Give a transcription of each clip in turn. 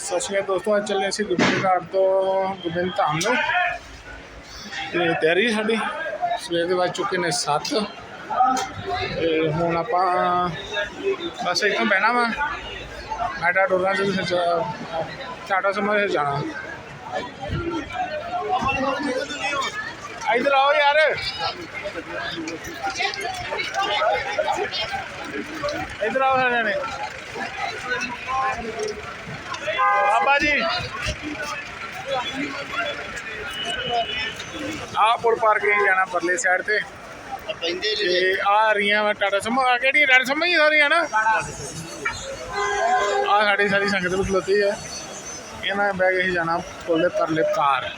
ਸਤਿ ਸ਼੍ਰੀ ਅਕਾਲ ਦੋਸਤੋ, ਅੱਜ ਚੱਲੇ ਅਸੀਂ ਗੁਰਬਿੰਦ ਘਾਟ ਤੋਂ ਗੋਬਿੰਦ ਧਾਮ ਨੂੰ। ਤੇ ਤਿਆਰੀ ਸਾਡੀ, ਸਵੇਰ ਦੇ ਬਾਅਦ ਚੁੱਕੇ ਨੇ 7 ਤੇ ਹੁਣ ਆਪਾਂ ਬਸ ਇੱਥੋਂ ਬਹਿਣਾ ਵਾ, ਮੈਟਾ ਡੋਰਾਂ ਦੇ ਟਾਟਾ ਸਮਝ ਜਾਣਾ। ਇਧਰ ਆਓ ਯਾਰ। ਇਧਰ ਆਓ ਸਾਰੇ ਨੇ ਬਾਬਾ ਜੀ। ਆਹ ਪੁਲ ਪਾਰ ਕੇ ਜਾਣਾ ਪਰਲੇ ਸਾਈਡ ਤੇ। ਪੈਂਦੇ ਤੇ ਆ ਰਹੀਆਂ ਵਾ ਟਾਟਾ ਸਮੋ ਆ ਕਿਹੜੀ ਟਾਟਾ ਸਮੋ ਹੀ ਸਾਰੀਆਂ ਨਾ? ਆ ਸਾਡੀ ਸਾਰੀ ਸੰਗਤ ਨੂੰ ਖਲੋਤੀ ਹੈ ਇਹਨਾਂ ਬਹਿ ਕੇ ਹੀ ਜਾਣਾ ਪੁਲ ਦੇ ਪਰਲੇ ਪਾਰ।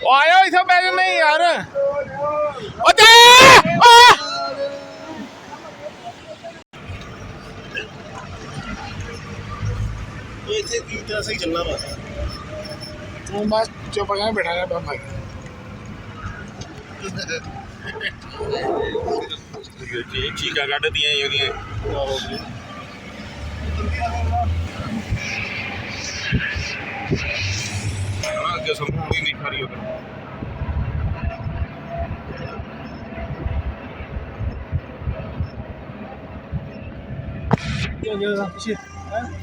ਉਹ ਆਇਓ ਇਥੋਂ ਜਾ ਨਹੀਂ ਯਾਰ। ਉਹ ਇਹ ਇੱਥੇ ਕੀ ਤਰ੍ਹਾਂ ਸਹੀ ਚੱਲਣਾ ਵਾ? ਤੂੰ ਬਸ ਚੁੱਪ ਕਰਕੇ ਬੈਠਾ ਰਹਿ ਬਾਬਾ ਜੀ ਚੀਕਾਂ ਕੱਢਦੀਆਂ ਇਹਦੀਆਂ ਹਾਂ ਅੱਗੇ ਸੰਭੂਗੀ ਨਹੀਂ ਖਾਰੀ ਉਧਰ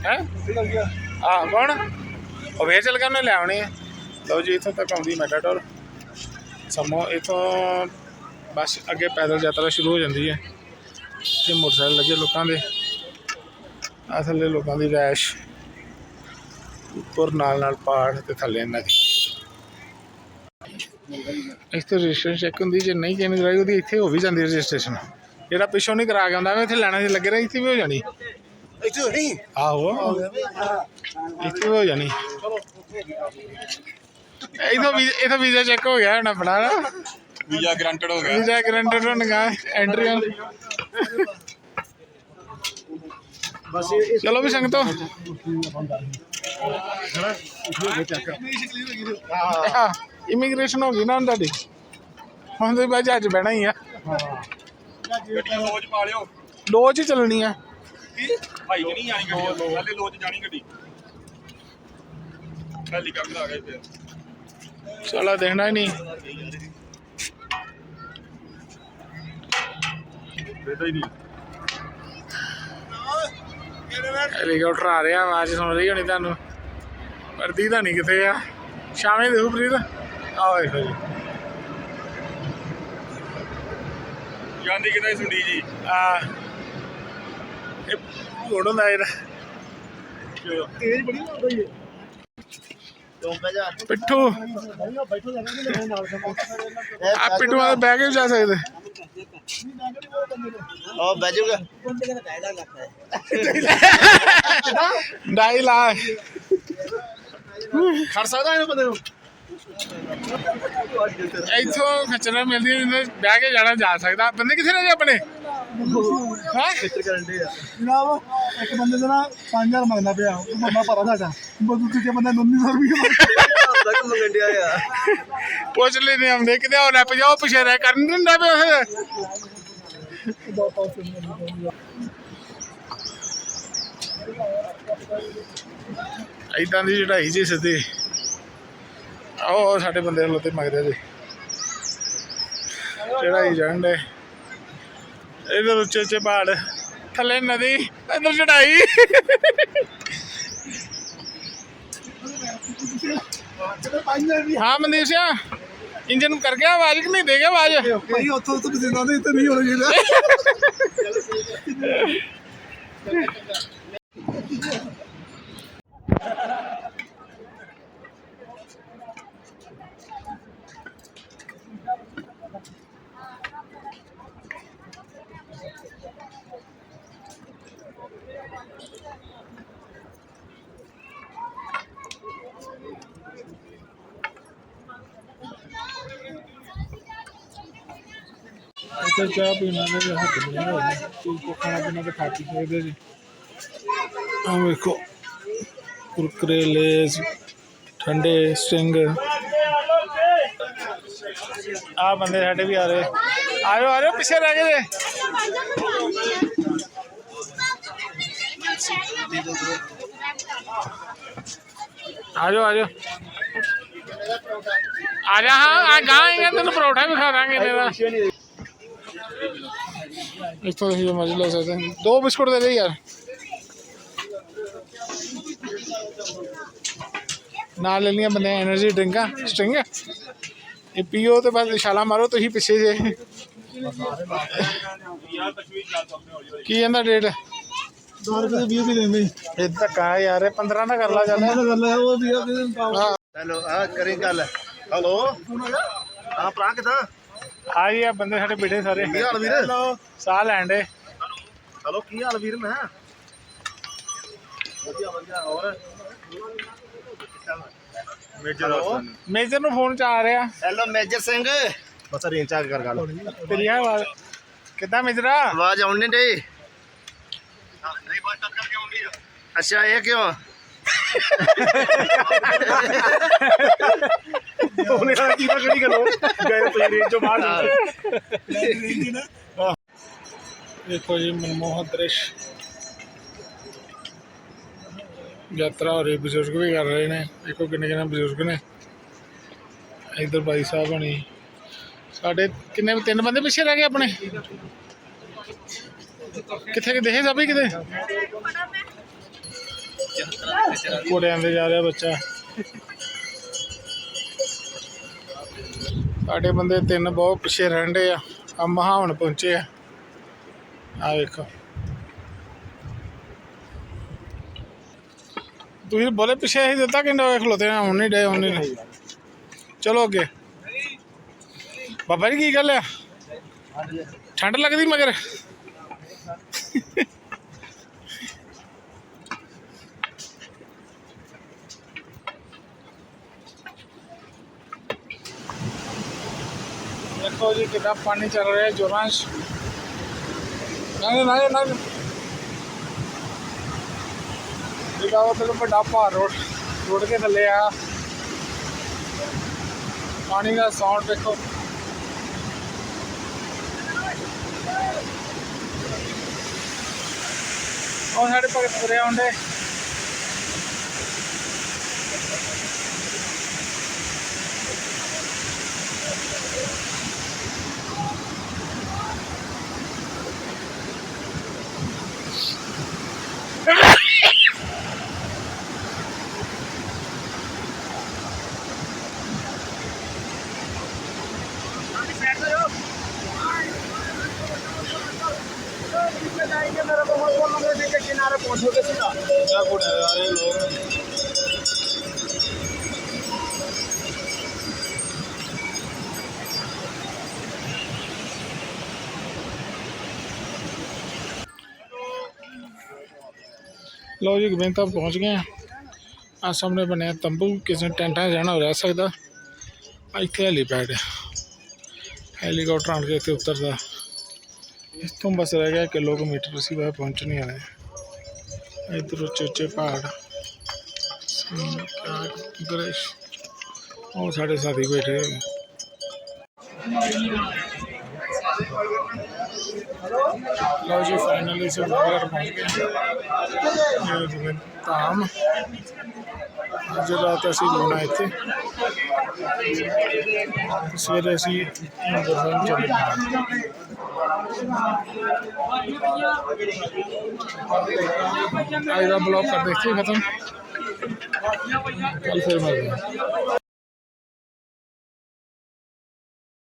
ਹੈ ਆ ਕੌਣ? ਉਹ ਵੇ ਚਲ ਉਹਨੇ ਲੈ ਆਉਣੀ ਹੈ। ਲਓ ਜੀ, ਇਥੋਂ ਤੱਕ ਆਉਂਦੀ ਮੈਟਾਡੋਰ ਸਮੋ ਇਥੋਂ ਬਸ ਅੱਗੇ ਪੈਦਲ ਯਾਤਰਾ ਸ਼ੁਰੂ ਹੋ ਜਾਂਦੀ ਹੈ। ਤੇ ਮੋਟਰਸਾਈਕਲ ਲੱਗੇ ਲੋਕਾਂ ਦੇ। ਆਹ ਥੱਲੇ ਲੋਕਾਂ ਦੀ ਰੈਸ਼। ਉੱਪਰ ਨਾਲ ਨਾਲ ਪਹਾੜ ਤੇ ਥੱਲੇ ਇਹਨਾਂ ਦੀ। ਇਸ ਤੋਂ ਰਜਿਸਟ੍ਰੇਸ਼ਨ ਚੈੱਕ ਹੁੰਦੀ ਜੇ ਨਹੀਂ ਕਿਨ ਕਰਾਈ ਉਹਦੀ ਇੱਥੇ ਹੋ ਵੀ ਜਾਂਦੀ ਰਜਿਸਟ੍ਰੇਸ਼ਨ। ਜਿਹੜਾ ਪਿੱਛੋਂ ਨਹੀਂ ਕਰਾ ਕੇ ਆਉਂਦਾ ਇੱਥੇ ਲੈਣਾ ਸੀ ਲੱਗੇ ਰਹੀ ਇੱਥੇ ਵੀ ਹੋ ਜਾਣੀ। ਇੱਥੇ ਨਹੀਂ ਆਹੋ। ਇੱਥੇ ਹੋ ਜਾਣੀ। ਇਥੋਂ ਵੀ ਇਥੋਂ ਵੀਜ਼ਾ ਚੈੱਕ ਹੋ ਗਿਆ ਹੁਣ ਆਪਣਾ। ਵੀਜ਼ਾ ਗਰੰਟਡ ਹੋ ਗਿਆ। ਵੀਜ਼ਾ ਗਰੰਟਡ ਹੋਣਗਾ ਐਂਟਰੀ ਬਸ ਚਲੋ ਵੀ ਸੰਗਤੋ। ਇਮੀਗ੍ਰੇਸ਼ਨ ਹੋ ਗਈ ਨਾ ਹੁਣ ਤੁਹਾਡੀ। ਹੁਣ ਤੇ ਬਾਅਦ ਅੱਜ ਬਹਿਣਾ ਹੀ ਆ। ਗੱਡੀ ਲੋਜ ਪਾ ਲਿਓ। ਲੋਜ ਹੀ ਚੱਲਣੀ ਆ। ਭਾਈ ਕਿ ਨਹੀਂ ਆਣੀ ਗੱਡੀ। ਪਹਿਲੇ ਲੋਜ ਜਾਣੀ ਗੱਡੀ। ਹੈਲੀਕਾਪਟਰ ਆ ਗਏ ਤੇ ਚਲੋ ਦੇਖਣਾ ਹੀ ਨਹੀਂ। ਬੇਟਾ ਹੀ ਨਹੀਂ। ਹੈਲੀਕਾਪਟਰ ਆ ਰਿਹਾ ਆਵਾਜ਼ ਸੁਣ ਰਹੀ ਹੋਣੀ ਤੁਹਾਨੂੰ। ਵਰਦੀ ਤਾਂ ਨਹੀਂ ਕਿਤੇ ਆ। ਸ਼ਾਮੇ ਦੇਖੋ ਪ੍ਰੀਤ। ਆਓ ਵੇਖੋ ਜੀ। ਜਾਂਦੀ ਕਿਤੇ ਸੁਣੀ ਜੀ। ਆ ਇਹ ਘੋੜ ਹੁੰਦਾ ਇਹਦਾ ਤੇਜ਼ ਬੜੀ ਹੋ ਗਈ ਹੈ ਤੋਂ ਬੈ ਜਾ। ਪਿੱਠੂ। ਆ ਪਿੱਠੂ ਨਾਲ ਬਹਿ ਕੇ ਜਾ ਸਕਦੇ। ਉਹ ਬਹਿ ਜਾਊਗਾ। ਢਾਈ ਲੱਖ। ਖੜ ਸਕਦਾ ਇਹਨੂੰ ਬੰਦੇ ਨੂੰ? ਇੱਥੋਂ ਖਚਰਾ ਮਿਲਦੀ ਜਿੰਨੇ ਬਹਿ ਕੇ ਜਾਣਾ ਜਾ ਸਕਦਾ। ਬੰਦੇ ਕਿੱਥੇ ਨੇ ਆਪਣੇ? ਹਾਂ? ਖਿੱਚਰ ਕਰਨ ਦੇ ਆ ਜਨਾਬ ਇੱਕ ਬੰਦੇ ਦਾ ਨਾ 5000 ਮੰਗਦਾ ਪਿਆ। ਉਹ ਬੰਦਾ ਭਰਾ ਸਾਡਾ। ਬਦੂ ਦੂਜੇ ਬੰਦੇ ਨੂੰ 1900 ਰੁਪਏ ਮੰਗਣ ਡਿਆ ਆ ਪੁੱਛ ਲੈਨੇ ਆਉਂਦੇ ਕਿਤੇ ਹੋਰ ਲੱਪ ਜਾਓ ਪਿਛੇ ਰਹਿ ਕਰਨ ਦਿੰਦਾ ਪਿਆ ਉਹ। ਇਦਾਂ ਦੀ ਚੜਾਈ ਜੀ ਸਿੱਧੀ। ਆਓ ਸਾਡੇ ਬੰਦੇ ਲੋਤੇ ਮਗਦੇ ਜੀ। ਚੜਾਈ ਜਾਂਦੇ ਇਧਰ ਉੱਚੇ ਉੱਚੇ ਪਹਾੜ। ਥੱਲੇ ਨਦੀ ਇਧਰ ਚੜਾਈ ਹਾਂ ਮਨਦੀਪ ਸਿੰਘ ਇੰਜਨ ਕਰ ਗਿਆ ਆਵਾਜ਼ ਕਿ ਨਹੀਂ? ਦੇ ਗਿਆ ਆਵਾਜ਼। ਭਾਈ ਉੱਥੋਂ ਤੋਂ ਪਸੀਨਾ ਨਹੀਂ ਤੇ ਨਹੀਂ ਹੋਣਾ ਚਾਹੀਦਾ ਇੱਥੇ ਚਾਹ ਪੀਣਾ ਦੇ ਹੱਥ ਬਣਿਆ ਹੋਇਆ ਕੋਈ ਖਾਣਾ ਪੀਣਾ ਤਾਂ ਖਾ ਪੀ ਸਕਦੇ ਜੀ ਆ ਵੇਖੋ। ਕੁਰਕਰੇ ਲੇਜ਼ ਠੰਡੇ ਸਟਿੰਗ। ਆ ਬੰਦੇ ਸਾਡੇ ਵੀ ਆ ਰਹੇ। ਆਇਓ ਆਇਓ ਪਿੱਛੇ ਰਹਿ ਗਏ ਆਜੋ ਆਜੋ। ਆ ਜਾ ਹਾਂ ਆ ਗਾਂ ਆਏਗਾ ਤੈਨੂੰ ਪਰੌਠਾ ਵੀ ਖਾ ਦਾਂਗੇ ਦਾ ਇਸ ਤੋਂ ਹੀ ਮਰਜ਼ੀ ਲੈ ਸਕਦੇ। ਦੋ ਬਿਸਕੁਟ ਦੇ ਦੇ ਯਾਰ। ਨਾਲ ਲੈ ਲੀਆਂ ਬੰਦੇ એનર્ਜੀ ਡਰਿੰਕਾਂ ਸਟ੍ਰਿੰਗ ਇਹ ਪੀਓ ਤੇ ਬਸ ਇਸ਼ਾਰਾ ਮਾਰੋ ਤੁਸੀਂ ਪਿੱਛੇ ਜੇ। ਕੀ ਇਹਦਾ ਰੇਟ 2 ਦੇ 20 ਵੀ ਦਿੰਦੇ ਇਹ ਤਾਂ ਕਾ ਯਾਰ 15 ਨਾ ਕਰ ਲਾ ਚੱਲ ਕਰ ਉਹ ਵੀ ਹੈਲੋ ਆ ਕਰੀ ਗੱਲ। ਹੈਲੋ। ਆ ਭਰਾ ਕਿਦਾਂ? ਆ ਜੀ ਆ ਬੰਦੇ ਸਾਡੇ ਬੇਟੇ ਸਾਰੇ। ਕੀ ਸਾਹ ਲੈਣ ਦੇ। ਹੈਲੋ ਕੀ ਹਾਲ ਵੀਰ ਮੈਂ? ਵਧੀਆ ਵਧੀਆ ਹੋਰ? ਮੇਜਰ ਮੇਜਰ ਨੂੰ ਫੋਨ ਚ ਆ ਰਿਹਾ। ਹੈਲੋ ਮੇਜਰ ਸਿੰਘ ਬਸ ਰੇਂਜ ਆ ਕਰ ਗੱਲ। ਤੇਰੀ ਹੈ ਆਵਾਜ਼ ਕਿੱਦਾਂ ਮੇਜਰਾ ਆਵਾਜ਼ ਆਉਣ ਨਹੀਂ ਨਹੀਂ ਬਾਤ ਕਰਕੇ ਆਉਂਦੀ ਆ ਅੱਛਾ ਇਹ ਕਿਉਂ? ਉਹਨੇ ਆ ਕੀ ਕਿਹੜੀ ਗੱਲ ਗਏ ਤੁਸੀਂ ਰੇਂਜ ਚੋਂ ਬਾਹਰ। ਦੇਖੋ ਜੀ ਮਨਮੋਹਕ ਦ੍ਰਿਸ਼। ਯਾਤਰਾ ਹੋ ਰਹੀ ਬਜ਼ੁਰਗ ਵੀ ਕਰ ਰਹੇ ਨੇ। ਦੇਖੋ ਕਿੰਨੇ ਕਿੰਨੇ ਬਜ਼ੁਰਗ ਨੇ। ਇਧਰ ਬਾਈ ਸਾਹਿਬ ਹਣੀ। ਸਾਡੇ ਕਿੰਨੇ, ਤਿੰਨ ਬੰਦੇ ਪਿੱਛੇ ਰਹਿ ਗਏ ਆਪਣੇ? ਕਿੱਥੇ ਕਿ ਦੇਖੇ ਸਭੀ ਕਿਤੇ? ਕੋੜਿਆਂ ਦੇ ਜਾ ਰਿਹਾ ਬੱਚਾ। ਸਾਡੇ ਬੰਦੇ ਤਿੰਨ ਬਹੁਤ ਪਿੱਛੇ ਰਹਿੰਦੇ ਆ। ਆ ਮਹਾਵਣ ਪਹੁੰਚੇ ਆ। ਆ ਵੇਖੋ। ਤੁਸੀਂ ਬੋਲੇ ਪਿੱਛੇ ਹੀ ਦਿੱਤਾ ਕਿੰਨਾ ਵੇਖ ਖਲੋਤੇ ਆ, ਹੁਣ ਨਹੀਂ ਡੇ ਹੁਣ ਨਹੀਂ ਚਲੋ ਅੱਗੇ। ਬਾਬਾ ਜੀ, ਕੀ ਗੱਲ ਆ? ਠੰਡ ਲੱਗਦੀ ਮਗਰ? ਦੇਖੋ ਜੀ ਕਿੰਨਾ ਪਾਣੀ ਚੱਲ ਰਿਹਾ ਜੋਰਾਂ 'ਚ। ਨਹੀਂ ਨਹੀਂ ਨਹੀਂ ਉਹ ਤੇ ਵੱਡਾ ਭਾਰ ਰੋਡ ਰੋਡ ਕੇ ਥੱਲੇ ਆ। ਪਾਣੀ ਦਾ ਸਾਊਂਡ ਦੇਖੋ। ਉਹ ਸਾਡੇ ਆਉਂਦੇ ਲਓ ਜੀ ਗੋਬਿੰਦ ਤੱਕ ਪਹੁੰਚ ਗਏ ਆ। ਆ ਸਾਹਮਣੇ ਬਣਿਆ ਤੰਬੂ ਕਿਸੇ ਨੇ ਟੈਂਟਾਂ 'ਚ ਰਹਿਣਾ ਹੋ ਰਹਿ ਸਕਦਾ। ਇੱਥੇ ਹੈਲੀਪੈਡ ਹੈ ਹੈਲੀਕਾਪਟਰ ਆਣ ਕੇ ਇੱਥੇ ਉਤਰਦਾ। ਇਸ ਤੋਂ ਬਸ ਰਹਿ ਗਿਆ ਕਿਲੋਮੀਟਰ ਅਸੀਂ ਬਾਹਰ ਪਹੁੰਚਣੇ ਵਾਲੇ ਹਾਂ। ਇੱਧਰ ਉੱਚੇ ਉੱਚੇ ਪਹਾੜ ਦ੍ਰਿਸ਼ ਉਹ ਸਾਡੇ ਸਾਥੀ ਬੈਠੇ ਹੋਏ ਨੇ। ਲਓ ਜੀ ਫਾਈਨਲੀ ਸੇ ਬਾਹਰ ਪਹੁੰਚ ਗਏ ਇਹ ਜਿਵੇਂ ਧਾਮ ਅੱਜ ਰਾਤ ਅਸੀਂ ਲੁਣਾ ਇੱਥੇ ਸਵੇਰੇ ਅਸੀਂ ਗੁਰਦੁਆਰੇ ਚੱਲੇ। ਅੱਜ ਦਾ ਬਲੌਗ ਕਰ ਦੇਖੀ ਖਤਮ।